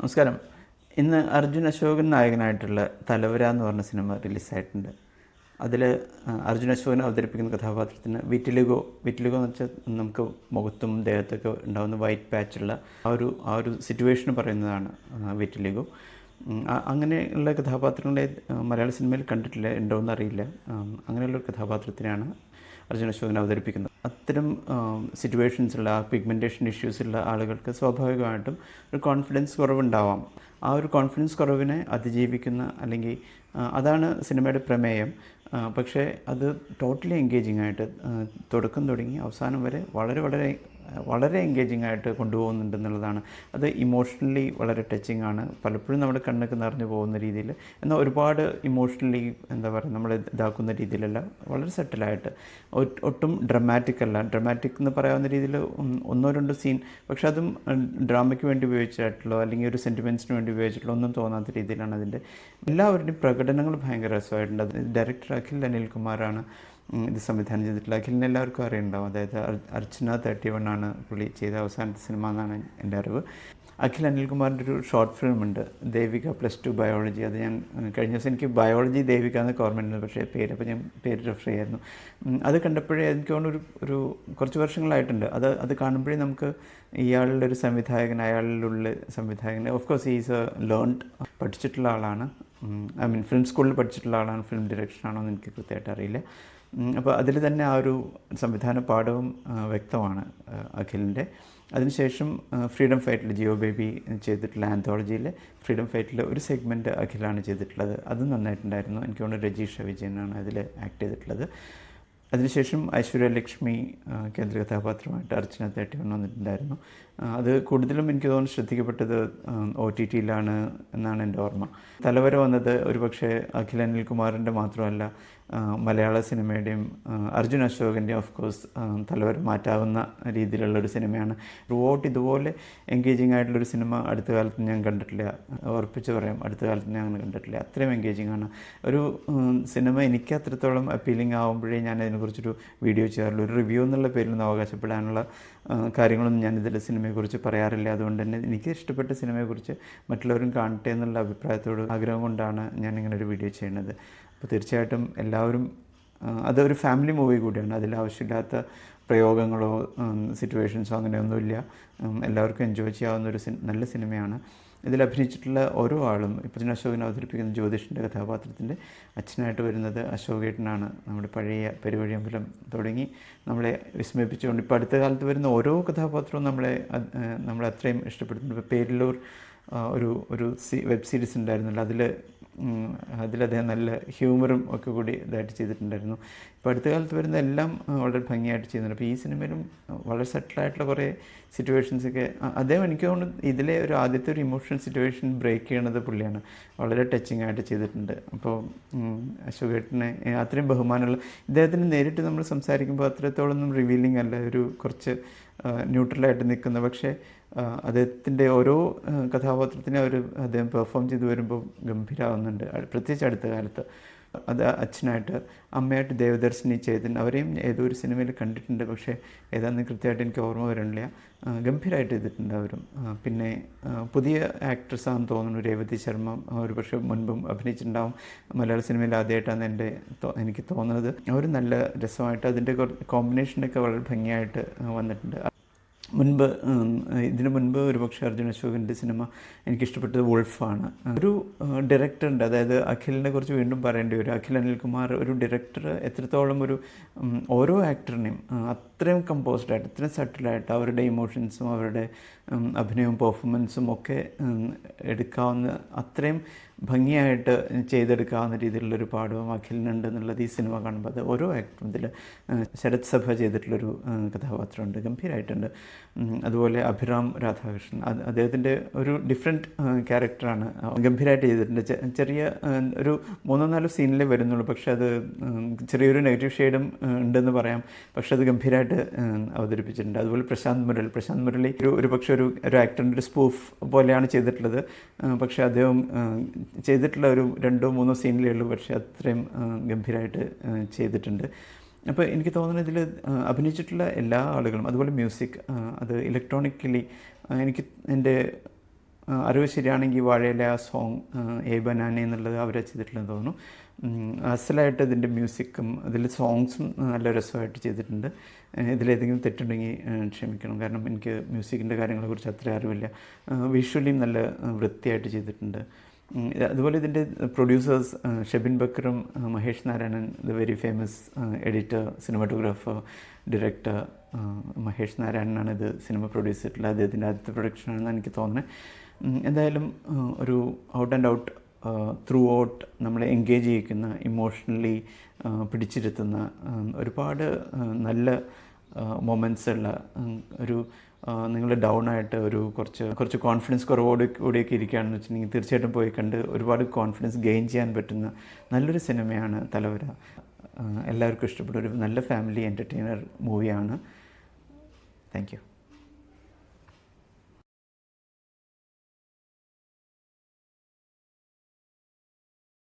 നമസ്കാരം. ഇന്ന് അർജുൻ അശോകൻ നായകനായിട്ടുള്ള തലവര എന്ന് പറഞ്ഞ സിനിമ റിലീസായിട്ടുണ്ട്. അതിൽ അർജുൻ അശോകൻ അവതരിപ്പിക്കുന്ന കഥാപാത്രത്തിന് വിറ്റിലുഗോ വിറ്റിലുഗോ എന്ന് വെച്ചാൽ നമുക്ക് മുഖത്തും ദേഹത്തൊക്കെ ഉണ്ടാകുന്ന വൈറ്റ് പാച്ചുള്ള ആ ഒരു ആ ഒരു സിറ്റുവേഷൻ പറയുന്നതാണ് വിറ്റിലുഗോ. അങ്ങനെയുള്ള കഥാപാത്രങ്ങളെ മലയാള സിനിമയിൽ കണ്ടിട്ടില്ല? ഉണ്ടോ എന്നറിയില്ല അങ്ങനെയുള്ള കഥാപാത്രത്തിനാണ് അർജുന അശോകൻ അവതരിപ്പിക്കുന്നത്. അത്തരം സിറ്റുവേഷൻസുള്ള പിഗ്മെന്റേഷൻ ഇഷ്യൂസ് ഉള്ള ആളുകൾക്ക് സ്വാഭാവികമായിട്ടും ഒരു കോൺഫിഡൻസ് കുറവുണ്ടാവാം. ആ ഒരു കോൺഫിഡൻസ് കുറവിനെ അതിജീവിക്കുന്ന അല്ലെങ്കിൽ അതാണ് സിനിമയുടെ പ്രമേയം. പക്ഷേ അത് ടോട്ടലി എൻഗേജിങ് ആയിട്ട് തുടക്കം തുടങ്ങി അവസാനം വരെ വളരെ വളരെ വളരെ എൻഗേജിങ് ആയിട്ട് കൊണ്ടുപോകുന്നുണ്ടെന്നുള്ളതാണ് അത് ഇമോഷണലി വളരെ ടച്ചിങ് ആണ്. പലപ്പോഴും നമ്മുടെ കണ്ണൊക്കെ നിറഞ്ഞു പോകുന്ന രീതിയിൽ. എന്നാൽ ഒരുപാട് ഇമോഷണലി എന്താ പറയുക നമ്മൾ ഇതാക്കുന്ന രീതിയിലല്ല വളരെ സെറ്റിലായിട്ട് ഒട്ടും ഡ്രമാറ്റിക് അല്ല. ഡ്രമാറ്റിക് എന്ന് പറയാവുന്ന രീതിയിൽ ഒന്നോ രണ്ടോ സീൻ പക്ഷെ അതും ഡ്രാമയ്ക്ക് വേണ്ടി ഉപയോഗിച്ചിട്ടുള്ളോ അല്ലെങ്കിൽ ഒരു സെന്റിമെന്റ്സിന് വേണ്ടി ഉപയോഗിച്ചിട്ടുള്ളോ ഒന്നും തോന്നാത്ത രീതിയിലാണ് അതിന്റെ. എല്ലാവരുടെയും പ്രകടനങ്ങൾ ഭയങ്കര രസമായിട്ടുണ്ട്. അത് ഡയറക്ടർ അഖിൽ അനിൽകുമാറാണ്. ഇത് സംവിധാനം ചെയ്തിട്ടുള്ള അഖിലിനെ എല്ലാവർക്കും അറിയുണ്ടാവും അതായത് അർ- അർച്ചന തേർട്ടി വൺ ആണ് പുള്ളി ചെയ്ത അവസാനത്തെ സിനിമ എന്നാണ് എന്റെ അറിവ്. അഖിൽ അനിൽകുമാറിന്റെ ഒരു ഷോർട്ട് ഫിലിം ഉണ്ട് ദേവിക പ്ലസ് ടു ബയോളജി അത് ഞാൻ കഴിഞ്ഞ ദിവസം എനിക്ക് ബയോളജി ദേവിക എന്നൊക്കെ ഓർമ്മയുണ്ട് പക്ഷേ പേര് അപ്പോൾ ഞാൻ പേര് റെഫർ ചെയ്യായിരുന്നു. അത് കണ്ടപ്പോഴേ എനിക്ക് തോന്നുന്നു ഒരു കുറച്ച് വർഷങ്ങളായിട്ടുണ്ട്. അത് അത് കാണുമ്പോഴേ നമുക്ക് ഇയാളുടെ ഒരു സംവിധായകൻ അയാളിലുള്ള സംവിധായകൻ of course is a learned പഠിച്ചിട്ടുള്ള ആളാണ്. ഐ മീൻ ഫിലിം സ്കൂളിൽ പഠിച്ചിട്ടുള്ള ആളാണ് ഫിലിം ഡയറക്ഷൻ ആണോ എന്ന് എനിക്ക് കൃത്യമായിട്ട് അറിയില്ല. അപ്പോൾ അതിൽ തന്നെ ആ ഒരു സംവിധാന പാഠവും വ്യക്തമാണ് അഖിലിന്റെ. അതിനുശേഷം ഫ്രീഡം ഫൈറ്റിൽ ജിയോ ബേബി ചെയ്തിട്ടുള്ള ആന്തോളജിയിൽ ഫ്രീഡം ഫൈറ്റിൽ ഒരു സെഗ്മെന്റ് അഖിലാണ് ചെയ്തിട്ടുള്ളത്. അത് നന്നായിട്ടുണ്ടായിരുന്നു. എനിക്ക് തോന്നുന്നു രജീഷ വിജയനാണ് അതിൽ ആക്ട് ചെയ്തിട്ടുള്ളത്. അതിനുശേഷം ഐശ്വര്യലക്ഷ്മി കേന്ദ്ര കഥാപാത്രമായിട്ട് അർച്ചന തേട്ടി വന്നിട്ടുണ്ടായിരുന്നു അത് കൂടുതലും എനിക്ക് തോന്നുന്നു ശ്രദ്ധിക്കപ്പെട്ടത് ഒ ടി ടിയിലാണ് എന്നാണ് എന്റെ ഓർമ്മ. തലവര വന്നത് ഒരുപക്ഷെ അഖിൽ അനിൽകുമാറിന്റെ മാത്രമല്ല മലയാള സിനിമയുടെയും അർജുൻ അശോകന്റെയും ഓഫ് കോഴ്സ് തലവര മാറ്റാവുന്ന രീതിയിലുള്ള ഒരു സിനിമയാണ്. ത്രൂഔട്ട് ഇതുപോലെ എൻഗേജിങ് ആയിട്ടുള്ളൊരു സിനിമ അടുത്ത കാലത്ത് ഞാൻ കണ്ടിട്ടില്ല. ഉറപ്പിച്ച് പറയാം അടുത്ത കാലത്ത് ഞാൻ കണ്ടിട്ടില്ല. അത്രയും എൻഗേജിങ് ആണ്. ഒരു സിനിമ എനിക്ക് അത്രത്തോളം അപ്പീലിംഗ് ആകുമ്പോഴേ ഞാൻ അതിനെക്കുറിച്ചൊരു വീഡിയോ ചെയ്യാറില്ല ഒരു റിവ്യൂ എന്നുള്ള പേരിൽ നിന്ന് അവകാശപ്പെടാനുള്ള കാര്യങ്ങളൊന്നും ഞാൻ ഇതിൽ സിനിമയെക്കുറിച്ച് പറയാറില്ല. അതുകൊണ്ട് തന്നെ എനിക്ക് ഇഷ്ടപ്പെട്ട സിനിമയെക്കുറിച്ച് മറ്റുള്ളവരും കാണട്ടെ എന്നുള്ള അഭിപ്രായത്തോട് ആഗ്രഹം കൊണ്ടാണ് ഞാൻ ഇങ്ങനെ ഒരു വീഡിയോ ചെയ്യുന്നത്. അപ്പോൾ തീർച്ചയായിട്ടും എല്ലാവരും അതൊരു ഫാമിലി മൂവി കൂടിയാണ്. അതിൽ ആവശ്യമില്ലാത്ത പ്രയോഗങ്ങളോ സിറ്റുവേഷൻസോ അങ്ങനെയൊന്നുമില്ല. എല്ലാവർക്കും എൻജോയ് ചെയ്യാവുന്ന ഒരു നല്ല സിനിമയാണ്. ഇതിൽ അഭിനയിച്ചിട്ടുള്ള ഓരോ ആളും ഇപ്പോൾ അശോകൻ അവതരിപ്പിക്കുന്ന ജ്യോതിഷിന്റെ കഥാപാത്രത്തിന്റെ അച്ഛനായിട്ട് വരുന്നത് അശോകേട്ടനാണ്. നമ്മുടെ പഴയ പെരുവഴിയമ്പലം തുടങ്ങി നമ്മളെ വിസ്മയിപ്പിച്ചുകൊണ്ട് ഇപ്പോൾ അടുത്ത കാലത്ത് വരുന്ന ഓരോ കഥാപാത്രവും നമ്മളെ നമ്മളെ അത്രയും ഇഷ്ടപ്പെടുന്നുണ്ട്. ഇപ്പോൾ പേരിലൂർ ഒരു ഒരു സി വെബ് സീരീസ് ഉണ്ടായിരുന്നല്ലോ. അതിൽ അതിൽ അദ്ദേഹം നല്ല ഹ്യൂമറും ഒക്കെ കൂടി ഇതായിട്ട് ചെയ്തിട്ടുണ്ടായിരുന്നു. ഇപ്പോൾ അടുത്ത കാലത്ത് വരുന്ന എല്ലാം വളരെ ഭംഗിയായിട്ട് ചെയ്യുന്നുണ്ട്. അപ്പോൾ ഈ സിനിമയിലും വളരെ സെറ്റിലായിട്ടുള്ള കുറേ സിറ്റുവേഷൻസൊക്കെ അദ്ദേഹം എനിക്ക് തോന്നുന്നു ഇതിലെ ഒരു ആദ്യത്തെ ഒരു ഇമോഷണൽ സിറ്റുവേഷൻ ബ്രേക്ക് ചെയ്യണത് പുള്ളിയാണ്. വളരെ ടച്ചിങ് ആയിട്ട് ചെയ്തിട്ടുണ്ട്. അപ്പോൾ അശോകേട്ടനെ അത്രയും ബഹുമാനമുള്ള ഇദ്ദേഹത്തിന് നേരിട്ട് നമ്മൾ സംസാരിക്കുമ്പോൾ അത്രത്തോളം റിവീലിംഗ് അല്ല. ഒരു കുറച്ച് ന്യൂട്രലായിട്ട് നിൽക്കുന്ന. പക്ഷേ അദ്ദേഹത്തിന്റെ ഓരോ കഥാപാത്രത്തിനെ അവർ അദ്ദേഹം പെർഫോം ചെയ്ത് വരുമ്പോൾ ഗംഭീരമാവുന്നുണ്ട് പ്രത്യേകിച്ച് അടുത്ത കാലത്ത്. അത് അച്ഛനായിട്ട് അമ്മയായിട്ട് ദേവദർശിനി ചേതൻ അവരെയും ഏതോ ഒരു സിനിമയിൽ കണ്ടിട്ടുണ്ട്. പക്ഷേ ഏതാണെന്ന് കൃത്യമായിട്ട് എനിക്ക് ഓർമ്മ വരണില്ല. ഗംഭീരമായിട്ട് ചെയ്തിട്ടുണ്ട് അവരും. പിന്നെ പുതിയ ആക്ട്രസ്സാണെന്ന് തോന്നുന്നു രേവതി ശർമ്മ. ഒരു പക്ഷേ മുൻപും അഭിനയിച്ചിട്ടുണ്ടാവും. മലയാള സിനിമയിൽ ആദ്യമായിട്ടാണ് എന്റെ എനിക്ക് തോന്നുന്നത്. അവർ നല്ല രസമായിട്ട് അതിന്റെ കോമ്പിനേഷനൊക്കെ വളരെ ഭംഗിയായിട്ട് വന്നിട്ടുണ്ട്. മുൻപ് ഇതിനു മുൻപ് ഒരുപക്ഷെ അർജുൻ അശോകന്റെ സിനിമ എനിക്കിഷ്ടപ്പെട്ടത് വുൾഫാണ്. ഒരു ഡയറക്ടറുണ്ട് അതായത് അഖിലിനെ കുറിച്ച് വീണ്ടും പറയേണ്ടി വരും. അഖിൽ അനിൽകുമാർ ഒരു ഡയറക്ടർ എത്രത്തോളം ഒരു ഓരോ ആക്ടറിനെയും അത്രയും കമ്പോസ്ഡ് ആയിട്ട് അത്രയും സെറ്റിലായിട്ട് അവരുടെ ഇമോഷൻസും അവരുടെ അഭിനയവും പെർഫോമൻസും ഒക്കെ എടുക്കാവുന്ന അത്രയും ഭംഗിയായിട്ട് ചെയ്തെടുക്കാവുന്ന രീതിയിലുള്ളൊരു പാഠവും അഖിലിനുണ്ട് എന്നുള്ളത് ഈ സിനിമ കാണുമ്പോൾ അത് ഓരോ ആക്ടറും ഇതിൽ ശരത് സഭ ചെയ്തിട്ടുള്ളൊരു കഥാപാത്രമുണ്ട് ഗംഭീരമായിട്ടുണ്ട് അതുപോലെ അഭിറാം രാധാകൃഷ്ണൻ അദ്ദേഹത്തിന്റെ ഒരു ഡിഫറെന്റ് ക്യാരക്ടറാണ് ഗംഭീരമായിട്ട് ചെയ്തിട്ടുണ്ട്. ചെറിയ ഒരു മൂന്നോ നാലോ സീനിലേ വരുന്നുള്ളൂ. പക്ഷേ അത് ചെറിയൊരു നെഗറ്റീവ് ഷെയ്ഡും ഉണ്ടെന്ന് പറയാം. പക്ഷേ അത് ഗംഭീരമായിട്ട് ഉം, അവതരിപ്പിച്ചിട്ടുണ്ട്. അതുപോലെ പ്രശാന്ത് മുരളി. പ്രശാന്ത് മുരളി ഒരു ഒരു പക്ഷേ ഒരു ഒരു ആക്ടറിന്റെ ഒരു സ്പൂഫ് പോലെയാണ് ചെയ്തിട്ടുള്ളത്. പക്ഷേ അദ്ദേഹം ചെയ്തിട്ടുള്ള ഒരു രണ്ടോ മൂന്നോ സീനിലേ ഉള്ളൂ. പക്ഷേ അത്രയും ഗംഭീരമായിട്ട് ചെയ്തിട്ടുണ്ട്. അപ്പോൾ എനിക്ക് തോന്നുന്നത് ഇതിൽ അഭിനയിച്ചിട്ടുള്ള എല്ലാ ആളുകളും അതുപോലെ മ്യൂസിക് അത് ഇലക്ട്രോണിക്കലി എനിക്ക് എന്റെ അറിവ് ശരിയാണെങ്കിൽ വാഴയിലെ ആ സോങ് ഏ ബനാനെ എന്നുള്ളത് അവരെ ചെയ്തിട്ടുണ്ടെന്ന് തോന്നുന്നു. അസലായിട്ട് ഇതിന്റെ മ്യൂസിക്കും അതിൽ സോങ്സും നല്ല രസമായിട്ട് ചെയ്തിട്ടുണ്ട്. ഇതിലേതെങ്കിലും തെറ്റുണ്ടെങ്കിൽ ക്ഷമിക്കണം. കാരണം എനിക്ക് മ്യൂസിക്കിന്റെ കാര്യങ്ങളെക്കുറിച്ച് അത്ര അറിവില്ല. വിഷ്വലിയും നല്ല വൃത്തിയായിട്ട് ചെയ്തിട്ടുണ്ട്. അതുപോലെ ഇതിന്റെ producers Shebin ബക്കറും Mahesh Narayanan the very famous editor cinematographer director Mahesh നാരായണനാണ് ഇത് സിനിമ പ്രൊഡ്യൂസ് ചെയ്തിട്ടുള്ളത്. അദ്ദേഹത്തിന്റെ ആദ്യത്തെ പ്രൊഡക്ഷനാണെന്ന് എനിക്ക് തോന്നുന്നത്. എന്തായാലും ഒരു out and out throughout നമ്മളെ എൻഗേജ് ചെയ്യിക്കുന്ന ഇമോഷണലി പിടിച്ചിരുത്തുന്ന ഒരുപാട് നല്ല മൊമെന്റ്സ് ഉള്ള ഒരു നിങ്ങൾ ഡൗൺ ആയിട്ട് ഒരു കുറച്ച് കുറച്ച് കോൺഫിഡൻസ് കുറവോട് കൂടിയൊക്കെ ഇരിക്കുകയാണെന്ന് വെച്ചിട്ടുണ്ടെങ്കിൽ തീർച്ചയായിട്ടും പോയി കണ്ട് ഒരുപാട് കോൺഫിഡൻസ് ഗെയിൻ ചെയ്യാൻ പറ്റുന്ന നല്ലൊരു സിനിമയാണ് തലവര. എല്ലാവർക്കും ഇഷ്ടപ്പെട്ട ഒരു നല്ല ഫാമിലി എന്റർടൈനർ മൂവിയാണ് താങ്ക് യു